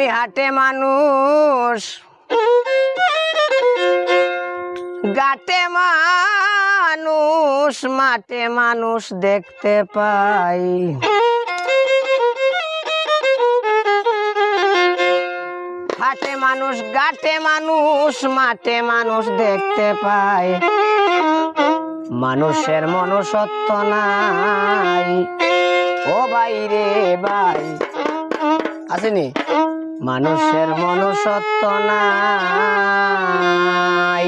আমি হাটে মানুষ। গাটে মানুষ, মাঠে মানুষ দেখতে পাই। হাটে মানুষ গাটে মানুষ, মাঠে মানুষ দেখতে পাই। মানুষের মনুষ্যত্ব নাই। ও বাইরে বাই আসেনি? মানুষের মনুষ্যত্ব নাই।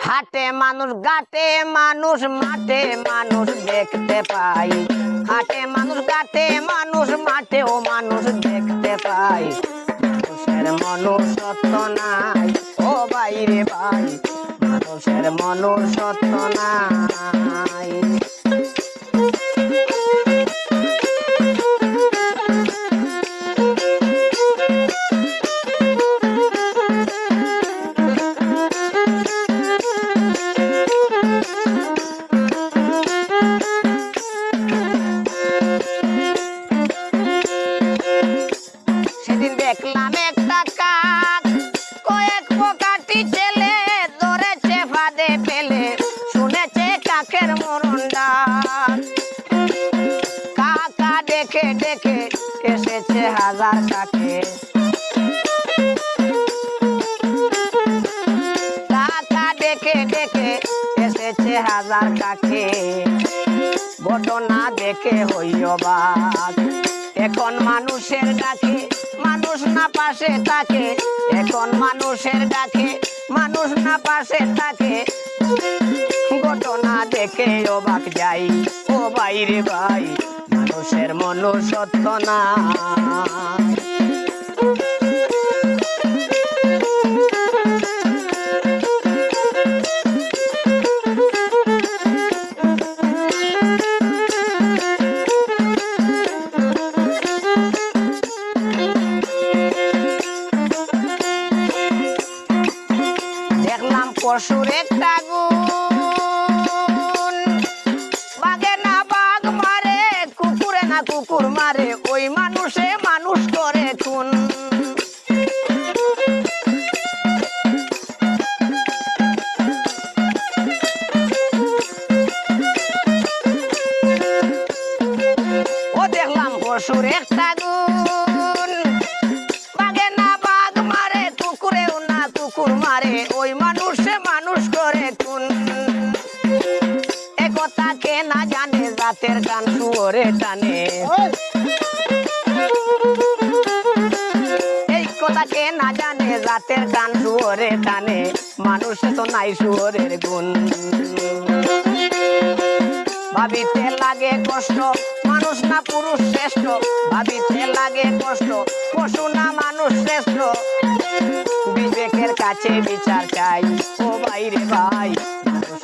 হাটে মানুষ গাটে মানুষ, মাঠে মানুষ দেখতে পাই। হাটে মানুষ গাটে মানুষ মাঠে ও মানুষ দেখতে পাই। মানুষের মনুষ্যত্ব নাই। ও বাইরে ভাই, মানুষের মনুষ্যত্ব নাই। এসেছে হাজার কাকে। কাকা দেখে দেখে এসেছে হাজার কাকে। ঘটনা দেখে হইও বাঘ এখন মানুষের ডাকে, মানুষ না পাশে থাকে এখন মানুষের ডাকে, মানুষ না পাশে থাকে ঘটনা দেখে অবাক যাই। ও বাইরে ভাই মানুষের মনুষ্যত্ব না। পশুর একটা না কুকুর মারে, ওই মানুষে মানুষ করে খুন। ও দেখলাম পশুর একটা গুণ। বাঘে না বাঘ মারে, কুকুরেও না কুকুর মারে, ওই মানুষে মানুষ করে খুন। একথা কে না জানে জাতের গান শুয়োরে টানে। এই কথা কে না জানে জাতের গান শুয়োরে টানে। মানুষে তো নাই শুয়োরের গুণ। ভাবিতে লাগে কষ্ট, মানুষ না পুরুষ শ্রেষ্ঠ। ভাবিতে লাগে কষ্ট, পশু না মানুষ শ্রেষ্ঠ। বিবেকের কাছে বিচার চাই, ও বাইরে ভাই মানুষের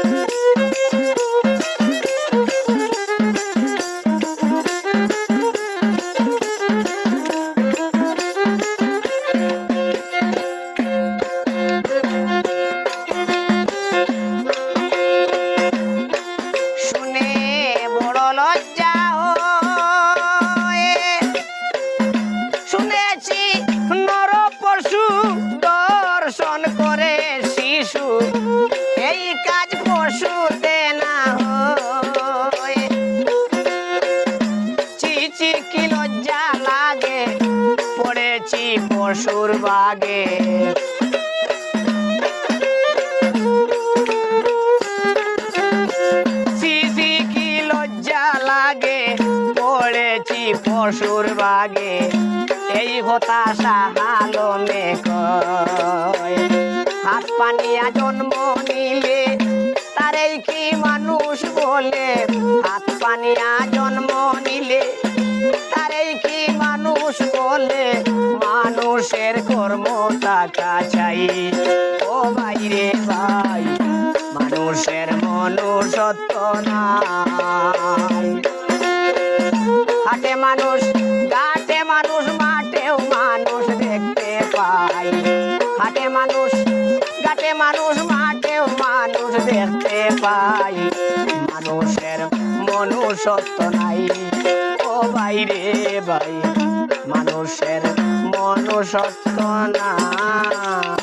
লজ্জা হয়। শুনেছি নর পশু দর্শন করে শিশু। এই কাজ পশু না হয়। চিচি কি লাগে, পড়েছি পশুর বাগে। পড়েছি পশুর বাগে। এই হতাশা কয় হাত পানিয়া জন্ম নিলে তারেই কি মানুষ বলে? হাত পানিয়া জন্ম নিলে তারেই কি মানুষ বলে? মানুষ মানুষের কর্ম টাকা চাই। ও ভাই রে ভাই, মানুষের মনুষ্যত্ব নাই। হাটে মানুষ, ঘাটে মানুষ, মাঠেও মানুষ দেখতে পাই। হাটে মানুষ, ঘাটে মানুষ, মাঠেও মানুষ দেখতে পাই। মানুষের মনুষ্যত্ব নাই। ও ভাই রে ভাই, মানুষের মনুষ্যত্ব নাই।